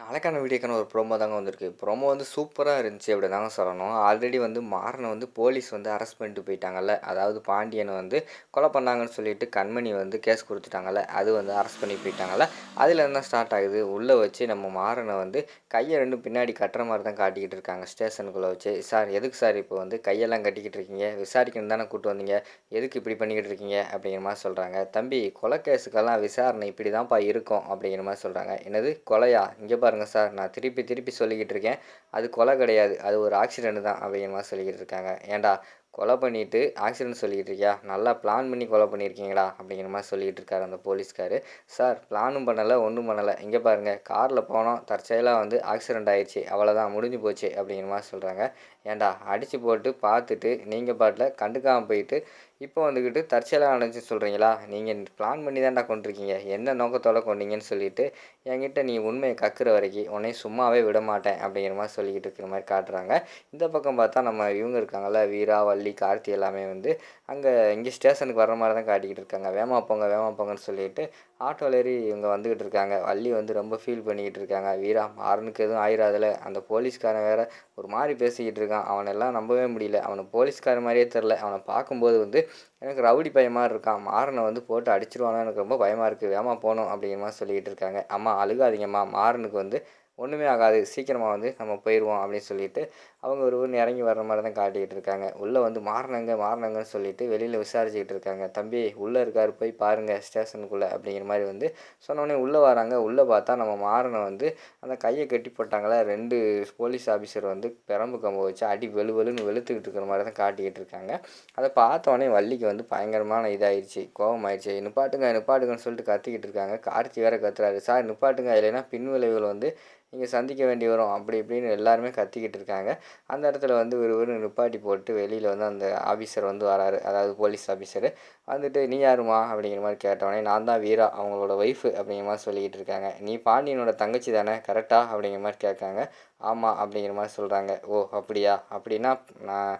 நாளைக்கான வீடியோக்கான ஒரு ப்ரோமோ தாங்க வந்திருக்கு. ப்ரோமோ வந்து சூப்பராக இருந்துச்சு அப்படி தாங்க சொல்லணும். ஆல்ரெடி வந்து மாறனை வந்து போலீஸ் வந்து அரெஸ்ட் பண்ணிட்டு போயிட்டாங்கல்ல. அதாவது பாண்டியனை வந்து கொலை பண்ணாங்கன்னு சொல்லிட்டு கண்மணி வந்து கேஸ் கொடுத்துட்டாங்கல்ல. அது வந்து அரெஸ்ட் பண்ணி போயிட்டாங்கல்ல. அதில் என்ன ஸ்டார்ட் ஆகுது. உள்ளே வச்சு நம்ம மாறனை வந்து கையை ரெண்டும் பின்னாடி கட்டுற மாதிரி தான் காட்டிக்கிட்டு இருக்காங்க ஸ்டேஷனுக்குள்ளே வச்சு. சார் எதுக்கு சார் இப்போ வந்து கையெல்லாம் கட்டிக்கிட்டு இருக்கீங்க? விசாரிக்கணும் தானே கூப்பிட்டு வந்தீங்க. எதுக்கு இப்படி பண்ணிக்கிட்டு இருக்கீங்க? அப்படிங்கிற மாதிரி சொல்கிறாங்க தம்பி கொலை கேஸுக்கெல்லாம் விசாரணை இப்படி தான்ப்பா இருக்கும் அப்படிங்கிற மாதிரி சொல்கிறாங்க என்னது? கொலையா? இங்கே பாருங்கள் சார். நான் திருப்பி திருப்பி சொல்லிக்கிட்டு இருக்கேன். அது கொலை கிடையாது. அது ஒரு ஆக்சிடென்ட் தான். அப்படிங்கிற மாதிரி சொல்லிக்கிட்டு இருக்காங்க. ஏன்டா கொலை பண்ணிவிட்டு ஆக்சிடென்ட் சொல்லிக்கிட்டு இருக்கியா? நல்லா பிளான் பண்ணி கொலை பண்ணியிருக்கீங்களா அப்படிங்கிற மாதிரி சொல்லிகிட்டு இருக்காரு அந்த போலீஸ்காரு. சார் பிளானும் பண்ணலை ஒன்றும் பண்ணலை. இங்கே பாருங்கள் காரில் போனோம் தற்செயலாக வந்து ஆக்சிடென்ட் ஆயிடுச்சு. அவ்வளோதான் முடிஞ்சு போச்சு அப்படிங்கிற மாதிரி சொல்கிறாங்க ஏன்டா அடித்து போட்டு பார்த்துட்டு நீங்கள் பாட்டில் கண்டுக்காமல் போயிட்டு இப்போ வந்துக்கிட்டு தற்செயலாக நடந்துச்சு சொல்கிறீங்களா நீங்கள் பிளான் பண்ணி தான்டா கொண்டிருக்கீங்க. என்ன நோக்கத்தோடு கொண்டீங்கன்னு சொல்லிட்டு என்கிட்ட நீ உண்மையை கக்குற வரைக்கும் உன்னை சும்மாவே விட மாட்டேன் அப்படிங்கிற மாதிரி சொல்லிக்கிட்டு இருக்கிற மாதிரி காட்டுறாங்க. இந்த பக்கம் பார்த்தா நம்ம இவங்க இருக்காங்கள்ல வீரா வள்ளி கார்த்தி எல்லாமே வந்து அங்கே இங்கே ஸ்டேஷனுக்கு வர மாதிரி தான் காட்டிக்கிட்டு இருக்காங்க. வேமா போங்க வேமா போங்கன்னு சொல்லிட்டு ஆட்டோவில் ஏறி இவங்க வந்துக்கிட்டு இருக்காங்க. வள்ளி வந்து ரொம்ப ஃபீல் பண்ணிக்கிட்டு இருக்காங்க. வீரா மாறனுக்கு எதுவும் ஆயிராதில்ல அந்த போலீஸ்காரன் வேற ஒரு மாதிரி பேசிக்கிட்டு இருக்கான். அவனெல்லாம் நம்பவே முடியல. அவனை போலீஸ்காரன் மாதிரியே தெரில அவனை பார்க்கும்போது வந்து எனக்கு ரவுடி பயமாக இருக்கான். மாறனை வந்து போட்டு அடிச்சிருவானோ எனக்கு ரொம்ப பயமாக இருக்குது வேமா போகணும் அப்படிங்கிற மாதிரி சொல்லிக்கிட்டு இருக்காங்க. அம்மா அழுகாதீங்கம்மா. மாறனுக்கு வந்து ஒன்றுமே ஆகாது. சீக்கிரமாக வந்து நம்ம போயிடுவோம் அப்படின்னு சொல்லிட்டு அவங்க ஒரு ஒன்று இறங்கி வர்ற மாதிரி தான் காட்டிக்கிட்டு இருக்காங்க. உள்ளே வந்து மாறினங்க மாறினங்கன்னு சொல்லிட்டு வெளியில் விசாரிச்சுக்கிட்டு இருக்காங்க. தம்பி உள்ளே இருக்கார் போய் பாருங்கள் ஸ்டேஷனுக்குள்ளே அப்படிங்கிற மாதிரி வந்து சொன்னோடனே உள்ளே வராங்க. உள்ளே பார்த்தா நம்ம மாறின வந்து அந்த கையை கட்டி போட்டாங்களே? ரெண்டு போலீஸ் ஆஃபீஸர் வந்து பெரம்பு கம்பை வச்சு அடி வெளு வெளுன்னு வெளுத்துக்கிட்டு இருக்கிற மாதிரி தான் காட்டிக்கிட்டு இருக்காங்க. அதை பார்த்தோடனே வள்ளிக்கு வந்து பயங்கரமான இதாகிடுச்சு கோபம் ஆயிடுச்சு நிப்பாட்டுங்க நிப்பாட்டுங்கன்னு சொல்லிட்டு கத்திக்கிட்டு இருக்காங்க. கார்த்தி வேற கத்துறாரு. சார் நிப்பாட்டுங்க. இல்லைன்னா பின் விளைவுகள் வந்து நீங்கள் சந்திக்க வேண்டி வரும். அப்படி இப்படின்னு எல்லாருமே கத்திக்கிட்டு இருக்காங்க. அந்த இடத்துல வந்து ஒரு ஒரு நிப்பாட்டி போட்டு வெளியில் வந்து அந்த ஆஃபீஸர் வந்து வராரு. அதாவது போலீஸ் ஆஃபீஸர் வந்துட்டு நீ யாருமா அப்படிங்கிற மாதிரி கேட்டவொடனே நான் தான் வீரா. அவங்களோட ஒய்ஃபு அப்படிங்கிற மாதிரி சொல்லிக்கிட்டு இருக்காங்க. நீ பாண்டியனோட தங்கச்சி தானே? கரெக்டாக அப்படிங்கிற மாதிரி கேட்காங்க. ஆமாம் அப்படிங்கிற மாதிரி சொல்கிறாங்க ஓ அப்படியா? அப்படின்னா நான்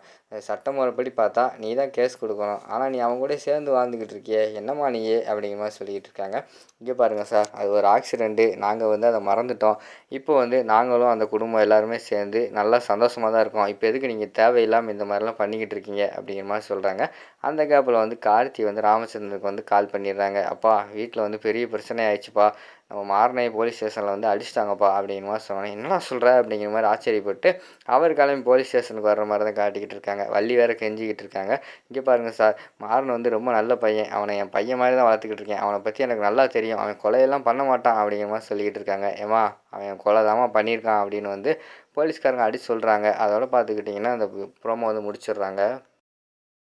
சட்டமுறைப்படி பார்த்தா நீ தான் கேஸ் கொடுக்கணும். ஆனால் நீ அவங்க கூட சேர்ந்து வாழ்ந்துக்கிட்டு இருக்கியே. என்னம்மா நீயே அப்படிங்கிற மாதிரி சொல்லிக்கிட்டு இருக்காங்க. இங்கே பாருங்கள் சார் அது ஒரு ஆக்சிடெண்ட்டு நாங்கள் வந்து அதை மறந்துட்டோம். இப்போ வந்து நாங்களும் அந்த குடும்பம் எல்லாருமே சேர்ந்து நல்லா சந்தோஷமாக தான் இருக்கோம். இப்போ எதுக்கு நீங்கள் தேவையில்லாமல் இந்த மாதிரிலாம் பண்ணிக்கிட்டு இருக்கீங்க? அப்படிங்கிற மாதிரி சொல்கிறாங்க அந்த கேப்பில் வந்து கார்த்தி வந்து ராமச்சந்திரனுக்கு வந்து கால் பண்ணிடுறாங்க. அப்பா வீட்டில் வந்து பெரிய பிரச்சனை ஆயிடுச்சுப்பா. நம்ம மாரனை போலீஸ் ஸ்டேஷனில் வந்து அடிச்சிட்டாங்கப்பா அப்படிங்கிற மாதிரி சொன்னேன் என்னடா சொல்கிற அப்படிங்கிற மாதிரி ஆச்சரியப்பட்டு அவர் கிளம்பி போலீஸ் ஸ்டேஷனுக்கு வர்ற மாதிரி தான் காட்டிக்கிட்டு இருக்காங்க. வள்ளி வேறு கெஞ்சிக்கிட்டு இருக்காங்க. இங்கே பாருங்கள் சார் மாறன் வந்து ரொம்ப நல்ல பையன். அவனை என் பையன் மாதிரி தான் வளர்த்துக்கிட்டு இருக்கேன். அவனை பற்றி எனக்கு நல்லா தெரியும். அவன் கொலையெல்லாம் பண்ண மாட்டான் அப்படிங்கிற மாதிரி சொல்லிக்கிட்டு இருக்காங்க. ஏமா அவன் கொலை தாமா பண்ணியிருக்கான் அப்படின்னு வந்து போலீஸ்காரங்க அடிச்சு சொல்கிறாங்க அதோட பார்த்துக்கிட்டிங்கன்னா அந்த ப்ரோமோ வந்து முடிச்சிடுறாங்க.